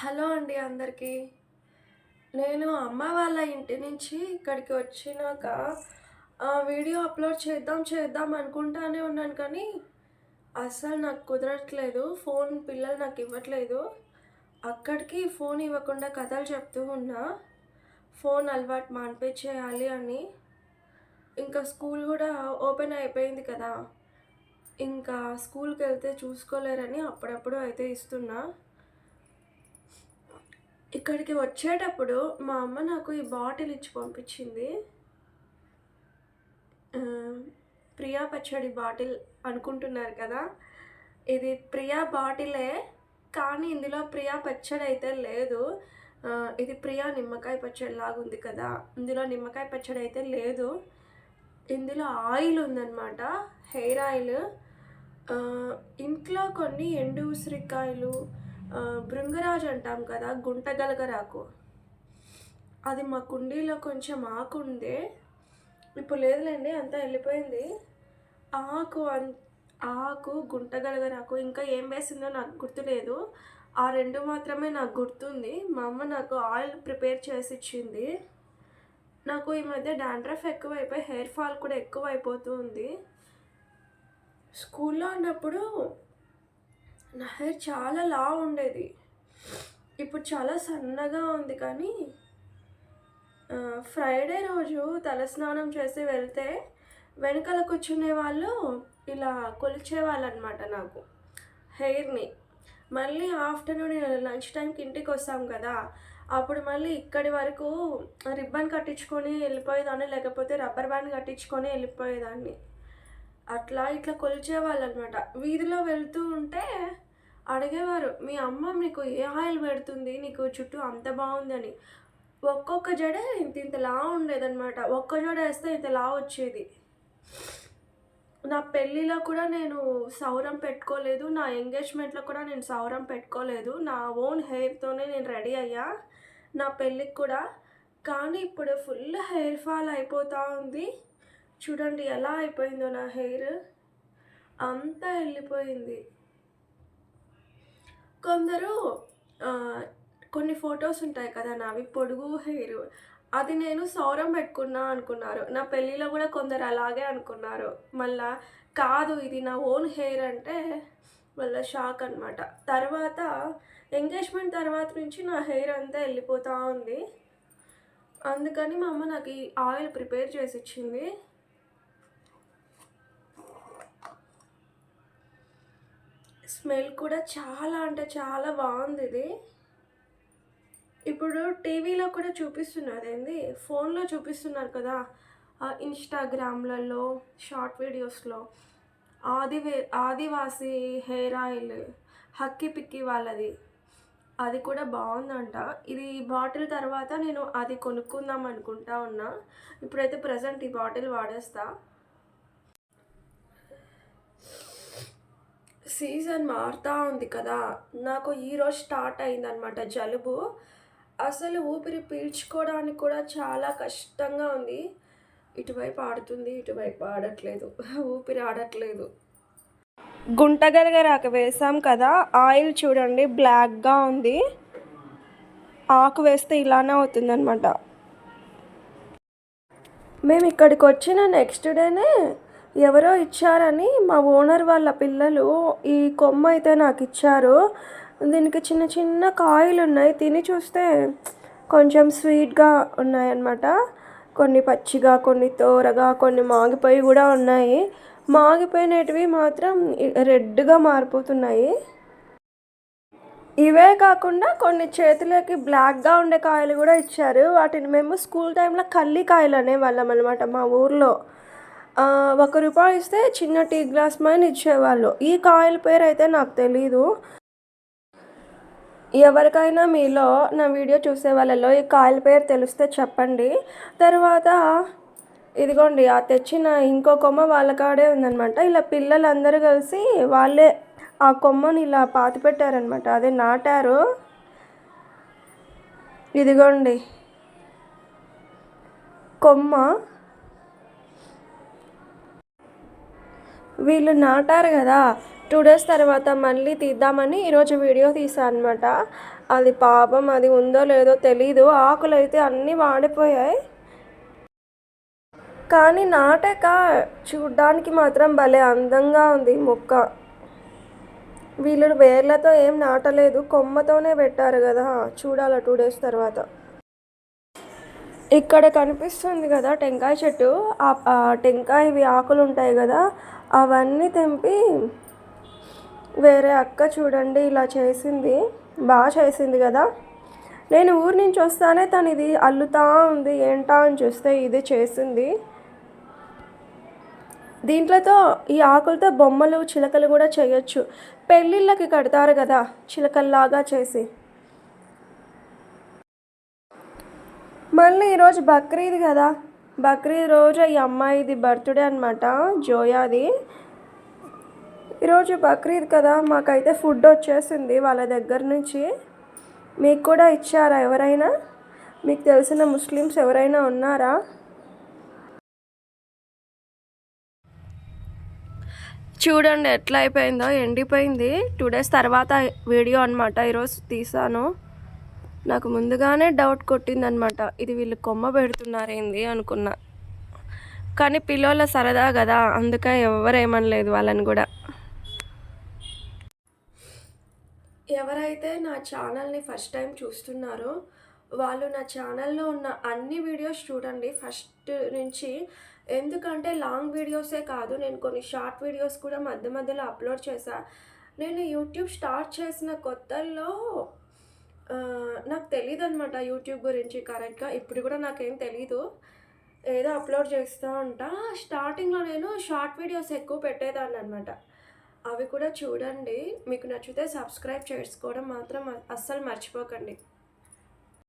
Hello అండి అందరికీ. నేను అమ్మ వాళ్ళ ఇంటి నుంచి ఇక్కడికి వచ్చినాక వీడియో అప్లోడ్ చేద్దాం చేద్దాం అనుకుంటానే ఉన్నాను కానీ అస్సలు నాకు కుదరట్లేదు. ఫోన్ పిల్లలు నాకు ఇవ్వట్లేదు. అక్కడికి ఫోన్ ఇవ్వకుండా కథలు చెప్తూ ఉన్నా ఫోన్ అలవాటు మానిపించేయాలి అని. ఇంకా స్కూల్ కూడా ఓపెన్ అయిపోయింది కదా. ఇంకా స్కూల్కి వెళ్తే చూసుకోలేరని అప్పుడప్పుడు అయితే ఇస్తున్నా. ఇక్కడికి వచ్చేటప్పుడు మా అమ్మ నాకు ఈ బాటిల్ ఇచ్చి పంపించింది. ప్రియా పచ్చడి బాటిల్ అనుకుంటున్నారు కదా? ఇది ప్రియా బాటిలే కానీ ఇందులో ప్రియా పచ్చడి అయితే లేదు. ఇది ప్రియా నిమ్మకాయ పచ్చడి లాగా ఉంది కదా? ఇందులో నిమ్మకాయ పచ్చడి అయితే లేదు. ఇందులో ఆయిల్ ఉందన్నమాట హెయిర్ ఆయిల్. ఇంట్లో కొన్ని ఎండు ఉసిరికాయలు భృంగరాజు అంటాం కదా గుంటగలగరాకు. అది మా కుండీలో కొంచెం ఆకు ఉంది ఇప్పుడు లేదులేండి అంతా వెళ్ళిపోయింది. ఆకు అన్ ఆకు గుంటగలగరాకు ఇంకా ఏం వేసిందో నాకు గుర్తులేదు. ఆ రెండు మాత్రమే నాకు గుర్తుంది. మా అమ్మ నాకు ఆయిల్ ప్రిపేర్ చేసి ఇచ్చింది. నాకు ఈ మధ్య డాండ్రఫ్ ఎక్కువైపోయి హెయిర్ ఫాల్ కూడా ఎక్కువ అయిపోతూ ఉంది స్కూల్లో ఉన్నప్పుడు నా హెయిర్ చాలా లా ఉండేది. ఇప్పుడు చాలా సన్నగా ఉంది కానీ ఫ్రైడే రోజు తలస్నానం చేసి వెళ్తే వెనకాల కూర్చునే వాళ్ళు ఇలా కొలిచేవాళ్ళు అనమాట నాకు హెయిర్ని మళ్ళీ ఆఫ్టర్నూన్ లంచ్ టైంకి ఇంటికి వస్తాం కదా అప్పుడు మళ్ళీ ఇక్కడి వరకు రిబ్బన్ కట్టించుకొని వెళ్ళిపోయేదాన్ని లేకపోతే రబ్బర్ బ్యాండ్ కట్టించుకొని వెళ్ళిపోయేదాన్ని. అట్లా ఇట్లా కొలిచేవాళ్ళు అనమాట వీధిలో వెళ్తూ ఉంటే అడిగేవారు మీ అమ్మ నీకు ఏ ఆయిల్ పెడుతుంది? నీకు చుట్టూ అంత బాగుందని. ఒక్కొక్క జడ ఇంత ఇంత లా ఉండేదన్నమాట ఒక్క జడ వేస్తే ఇంత లా వచ్చేది. నా పెళ్ళిలో కూడా నేను సౌరం పెట్టుకోలేదు. నా ఎంగేజ్మెంట్లో కూడా నేను సౌరం పెట్టుకోలేదు. నా ఓన్ హెయిర్తోనే నేను రెడీ అయ్యా. నా పెళ్ళికి కూడా. కానీ ఇప్పుడు ఫుల్ హెయిర్ ఫాల్ అయిపోతూ ఉంది. చూడండి ఎలా అయిపోయిందో నా హెయిర్. అంతా వెళ్ళిపోయింది. కొందరు కొన్ని ఫొటోస్ ఉంటాయి కదా నావి పొడుగు హెయిర్. అది నేను సౌరం పెట్టుకున్నా అనుకున్నారు. నా పెళ్ళిలో కూడా కొందరు అలాగే అనుకున్నారు. మళ్ళా కాదు ఇది నా ఓన్ హెయిర్ అంటే మళ్ళీ షాక్ అనమాట తర్వాత ఎంగేజ్మెంట్ తర్వాత నుంచి నా హెయిర్ అంతా వెళ్ళిపోతూ ఉంది. అందుకని మా అమ్మ నాకు ఈ ఆయిల్ ప్రిపేర్ చేసి ఇచ్చింది స్మెల్ కూడా చాలా అంటే చాలా బాగుంది ఇది. ఇప్పుడు టీవీలో కూడా చూపిస్తున్నారు ఏంది ఫోన్లో చూపిస్తున్నారు కదా ఇన్స్టాగ్రామ్లలో షార్ట్ వీడియోస్లో ఆదివే ఆదివాసి హెయిర్ ఆయిల్ హక్కి పిక్కి వాళ్ళది. అది కూడా బాగుందంట. ఇది బాటిల్ తర్వాత నేను అది కొనుక్కుందాం అనుకుంటా ఉన్నా. ఇప్పుడైతే ప్రజెంట్ ఈ బాటిల్ వాడేస్తా. సీజన్ మారుతూ ఉంది కదా. నాకు ఈరోజు స్టార్ట్ అయిందనమాట జలుబు. అసలు ఊపిరి పీల్చుకోవడానికి కూడా చాలా కష్టంగా ఉంది. ఇటువైపు ఆడుతుంది ఇటువైపు ఆడట్లేదు. ఊపిరి ఆడట్లేదు. గుంటగలగరాక వేసాం కదా. ఆయిల్ చూడండి బ్లాక్గా ఉంది. ఆకు వేస్తే ఇలానే అవుతుందన్నమాట. మేము ఇక్కడికి వచ్చిన నెక్స్ట్ డేనే ఎవరో ఇచ్చారని మా ఓనర్ వాళ్ళ పిల్లలు ఈ కొమ్మ అయితే నాకు ఇచ్చారు. దీనికి చిన్న చిన్న కాయలు ఉన్నాయి. తిని చూస్తే కొంచెం స్వీట్గా ఉన్నాయన్నమాట. కొన్ని పచ్చిగా కొన్ని తోరగా కొన్ని మాగిపోయి కూడా ఉన్నాయి. మాగిపోయినటివి మాత్రం రెడ్గా మారిపోతున్నాయి. ఇవే కాకుండా కొన్ని చేతులకి బ్లాక్గా ఉండే కాయలు కూడా ఇచ్చారు. వాటిని మేము స్కూల్ టైంలో కల్లికాయలు అనేవాళ్ళం అనమాట మా ఊర్లో. ఒక రూపాయి ఇస్తే చిన్న టీ గ్లాస్ పైన ఇచ్చేవాళ్ళు. ఈ కాయల పేరు అయితే నాకు తెలీదు. ఎవరికైనా మీలో నా వీడియో చూసే వాళ్ళలో ఈ కాయల పేరు తెలిస్తే చెప్పండి. తర్వాత ఇదిగోండి ఆ తెచ్చిన ఇంకో కొమ్మ వాళ్ళ కాడే ఉందనమాట ఇలా పిల్లలందరూ కలిసి వాళ్ళే ఆ కొమ్మని ఇలా పాతి పెట్టారనమాట అదే నాటారు. ఇదిగోండి. కొమ్మ వీళ్ళు నాటారు కదా. టూ డేస్ తర్వాత మళ్ళీ తీద్దామని ఈరోజు వీడియో తీసాను అనమాట అది పాపం అది ఉందో లేదో తెలీదు. ఆకులు అయితే అన్నీ వాడిపోయాయి. కానీ నాటాక చూడ్డానికి మాత్రం భలే అందంగా ఉంది మొక్క. వీళ్ళు వేర్లతో ఏం నాటలేదు. కొమ్మతోనే పెట్టారు కదా. చూడాల టూ డేస్ తర్వాత. ఇక్కడ కనిపిస్తుంది కదా టెంకాయ చెట్టు. ఆ టెంకాయ ఇవి ఆకులు ఉంటాయి కదా. అవన్నీ తెంపి వేరే అక్క చూడండి ఇలా చేసింది. బాగా చేసింది కదా. నేను ఊరి నుంచి వస్తానే తను ఇది అల్లుతా ఉంది. ఏంటా అని చూస్తే ఇది చేసింది. దీంట్లోతో ఈ ఆకులతో బొమ్మలు చిలకలు కూడా చేయొచ్చు. పెళ్ళిళ్ళకి కడతారు కదా చిలకల్లాగా చేసి. మళ్ళీ ఈరోజు బక్రీద్ కదా. బక్రీద్ రోజు ఈ అమ్మాయిది బర్త్డే అనమాట జోయాది. ఈరోజు బక్రీద్ కదా మాకైతే ఫుడ్ వచ్చేసింది వాళ్ళ దగ్గర నుంచి. మీకు కూడా ఇచ్చారా ఎవరైనా? మీకు తెలిసిన ముస్లిమ్స్ ఎవరైనా ఉన్నారా? చూడండి ఎట్లా అయిపోయిందో ఎండిపోయింది. టూ డేస్ తర్వాత వీడియో అనమాట ఈరోజు తీసాను. నాకు ముందుగానే డౌట్ కొట్టిందనమాట ఇది వీళ్ళు కొమ్మ పెడుతున్నారేంది అనుకున్నా. కానీ పిల్లల సరదా కదా అందుకే ఎవరేమనలేదు వాళ్ళని కూడా ఎవరైతే నా ఛానల్ని ఫస్ట్ టైం చూస్తున్నారో వాళ్ళు నా ఛానల్లో ఉన్న అన్ని వీడియోస్ చూడండి ఫస్ట్ నుంచి. ఎందుకంటే లాంగ్ వీడియోసే కాదు నేను కొన్ని షార్ట్ వీడియోస్ కూడా మధ్య మధ్యలో అప్లోడ్ చేశా. నేను యూట్యూబ్ స్టార్ట్ చేసిన కొత్తల్లో నాకు తెలియదు అనమాట యూట్యూబ్ గురించి కరెక్ట్గా. ఇప్పుడు కూడా నాకేం తెలీదు. ఏదో అప్లోడ్ చేస్తూ ఉంటా. స్టార్టింగ్లో నేను షార్ట్ వీడియోస్ ఎక్కువ పెట్టేదాన్ని అనమాట అవి కూడా చూడండి. మీకు నచ్చితే సబ్స్క్రైబ్ చేసుకోవడం మాత్రం అస్సలు మర్చిపోకండి.